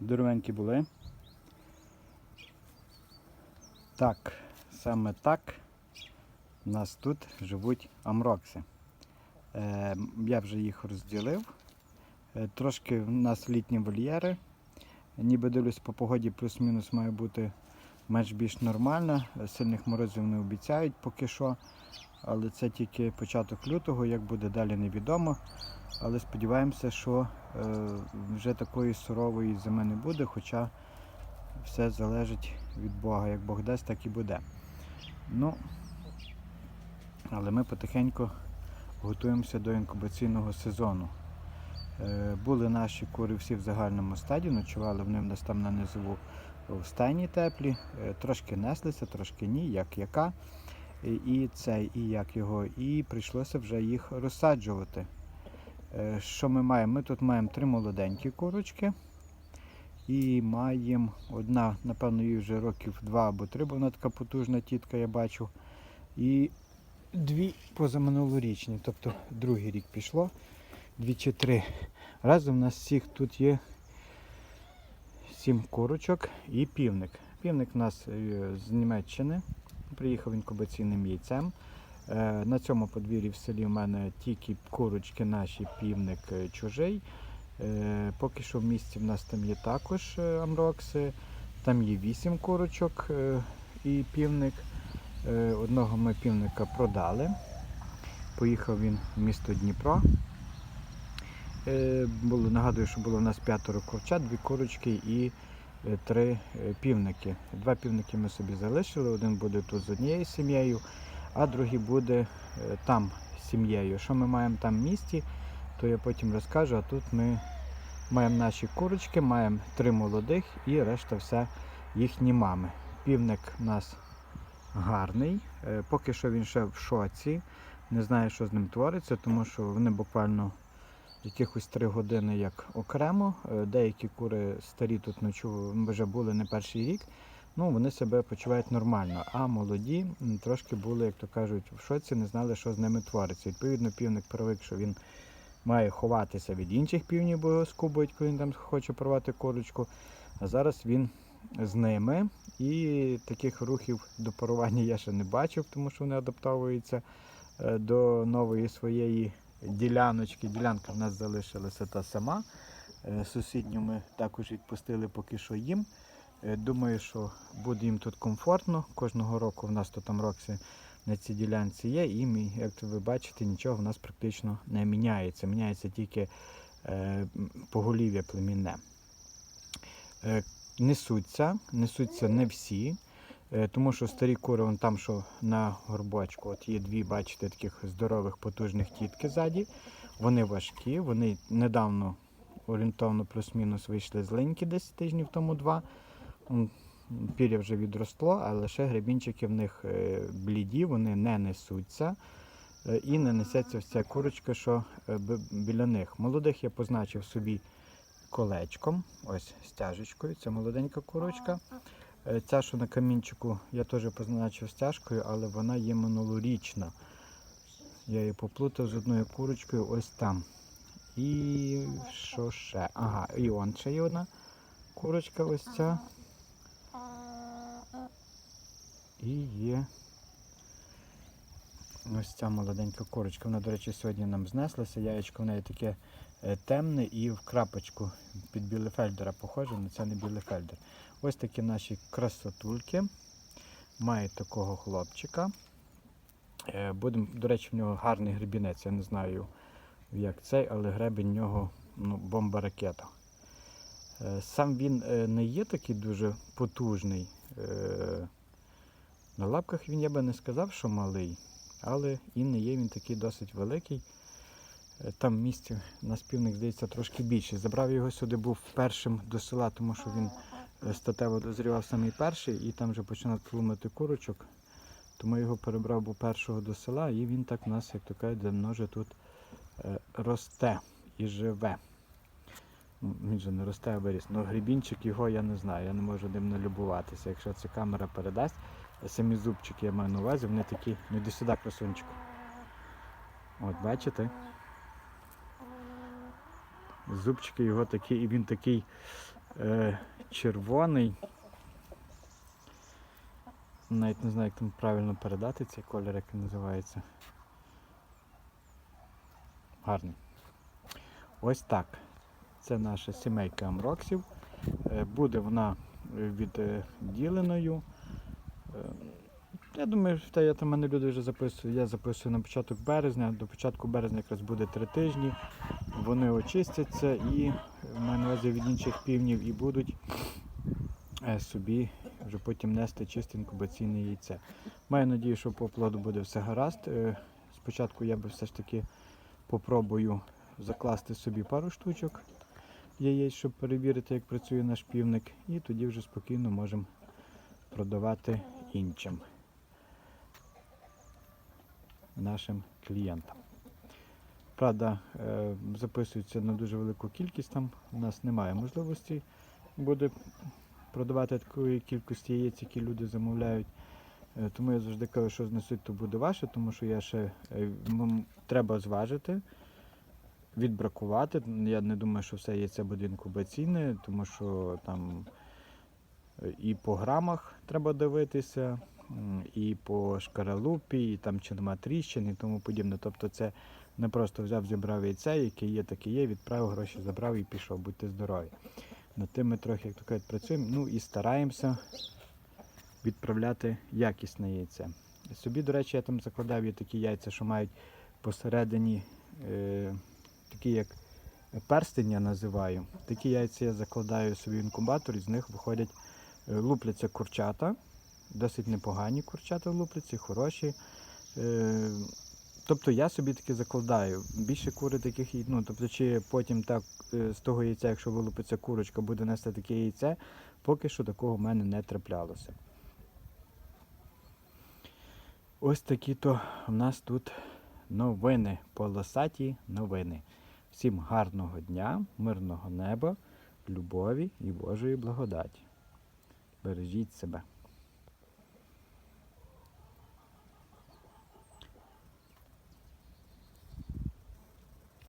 Здоровенькі були. Так, саме так у нас тут живуть амрокси. Е, я вже їх розділив. Е, трошки в нас літні вольєри. Ніби дивлюсь по погоді, плюс-мінус має бути менш-більш нормально. Е, Сильних морозів не обіцяють поки що. Але це тільки початок лютого, як буде далі невідомо. Але сподіваємося, що е, вже такої сурової зими не буде, хоча все залежить від Бога. Як Бог дасть, так і буде. Ну, але ми потихеньку готуємося до інкубаційного сезону. Е, були наші кури всі в загальному стаді, ночували вони в нас там на низову в стайні теплі, Е, трошки неслися, трошки ні, як яка. І, цей, і як його. І прийшлося вже їх розсаджувати. Е, Що ми маємо? Ми тут маємо три молоденькі курочки. І маємо одна, напевно, їй вже років два або три, бо вона така потужна тітка, я бачу. І дві позаминулорічні, тобто другий рік пішло, дві чи три. Разом у нас всіх тут є сім курочок і півник. Півник у нас е, з Німеччини, приїхав інкубаційним яйцем. Е, На цьому подвір'ї в селі в мене тільки курочки наші, півник е, чужий. Е, Поки що в місті в нас там є також амрокси. Там є вісім курочок і півник. Одного ми півника продали. Поїхав він в місто Дніпро. Було, нагадую, що було у нас п'ятеро курчат, дві курочки і три е, півники. Два півники ми собі залишили. Один буде тут з однією сім'єю, а другий буде е, там з сім'єю. Що ми маємо там в місті, то я потім розкажу. А тут ми маємо наші курочки, маємо три молодих і решта все їхні мами. Півник у нас гарний. Е, Поки що він ще в шоці. Не знаю, що з ним твориться, тому що вони буквально якихось три години як окремо. Е, Деякі кури старі тут ночу вже були не перший рік. Ну, вони себе почувають нормально, а молоді трошки були, як то кажуть, в шоці, не знали, що з ними твориться. Відповідно, півник привик, що він має ховатися від інших півнів, бо його скубують, коли він там хоче порвати курочку. А зараз він з ними. І таких рухів до парування я ще не бачив, тому що вони адаптовуються е, до нової своєї діляночки. Ділянка в нас залишилася та сама. Е, Сусідню ми також відпустили поки що їм. Е, Думаю, що буде їм тут комфортно. Кожного року в нас тут там рокси на цій ділянці є, і як ви бачите, нічого в нас практично не міняється. Міняється тільки е, поголів'я племінне. Несуться, несуться не всі, тому що старі кури, вон там, що на горбочку, от є дві, бачите, таких здорових, потужних тітки ззаді. Вони важкі, вони недавно орієнтовно плюс-мінус вийшли з линьки десь тижнів тому два. Пір'я вже відросло, але лише гребінчики в них е, бліді, вони не несуться. Е, І не несеться вся курочка, що е, біля них. Молодих я позначив собі колечком, ось стяжечкою. Це молоденька курочка. Е, Ця, що на камінчику, я теж позначив стяжкою, але вона є минулорічна. Я її поплутав з одною курочкою ось там. І що ще? Ага, і он ще є одна курочка ось ця. І є ось ця молоденька курочка. Вона, до речі, сьогодні нам знеслася. Яєчко в неї таке е, темне і в крапочку під білефельдера похоже, але це не білефельдер. Ось такі наші красотульки. Має такого хлопчика. Е, Будем, до речі, в нього гарний гребінець. Я не знаю, як цей, але гребень в нього ну, бомба-ракета. Е, Сам він е, не є такий дуже потужний. На лапках він я би не сказав, що малий, але і не є він такий досить великий. Там місця на співник, здається, трошки більше. Забрав його сюди, був першим до села, тому що він статево дозрівав самий перший і там вже починав тлумити курочок. Тому його перебрав був першого до села, і він так у нас, як то кажуть, давно вже тут е, росте і живе. Ну, Він же не росте, а виріс. Ну, грібінчик його я не знаю, я не можу ним налюбуватися. Якщо ця камера передасть, самі зубчики я маю на увазі, вони такі, ну йди сюди, красунчику. От бачите? Зубчики його такі, і він такий е, червоний. Навіть не знаю, як там правильно передати цей колір, як він називається. Гарний. Ось так. Це наша сімейка амроксів. Е, Буде вона е, відділеною. Е, Я думаю, що я там мене люди вже записують. Я записую на початок березня. До початку березня якраз буде три тижні. Вони очистяться і мене на увазі від інших півнів і будуть е, собі вже потім нести чисте інкубаційне яйце. Маю надію, що по плоду буде все гаразд. Е, Спочатку я би все ж таки попробую закласти собі пару штучок яєць, щоб перевірити, як працює наш півник, і тоді вже спокійно можемо продавати іншим нашим клієнтам. Правда, е, записується на дуже велику кількість, там у нас немає можливості буде продавати такої кількості яєць, які люди замовляють. Е, Тому я завжди кажу, що знесуть, то буде ваше, тому що я ще е, треба зважити, відбракувати. Я не думаю, що все яйце буде інкубаційне, тому що там і по грамах треба дивитися, і по шкаралупі, і там чи нема тріщин і тому подібне. Тобто це не просто взяв, зібрав яйце, яке є, таке є, відправив гроші, забрав і пішов. Будьте здорові. Над тим ми трохи, як то кажуть, працюємо. Ну і стараємося відправляти якісне яйце. Собі, до речі, я там закладав є такі яйця, що мають посередині е, такі як перстень, я називаю. Такі яйця я закладаю собі в інкубатор, і з них виходять, е, лупляться курчата. Досить непогані курчата лупляться, хороші. Е, тобто я собі таки закладаю. Більше кури таких, ну, тобто, чи потім так е, з того яйця, якщо вилупиться курочка, буде нести таке яйце, поки що такого в мене не траплялося. Ось такі то в нас тут новини, полосаті новини. Всім гарного дня, мирного неба, любові і Божої благодаті. Бережіть себе.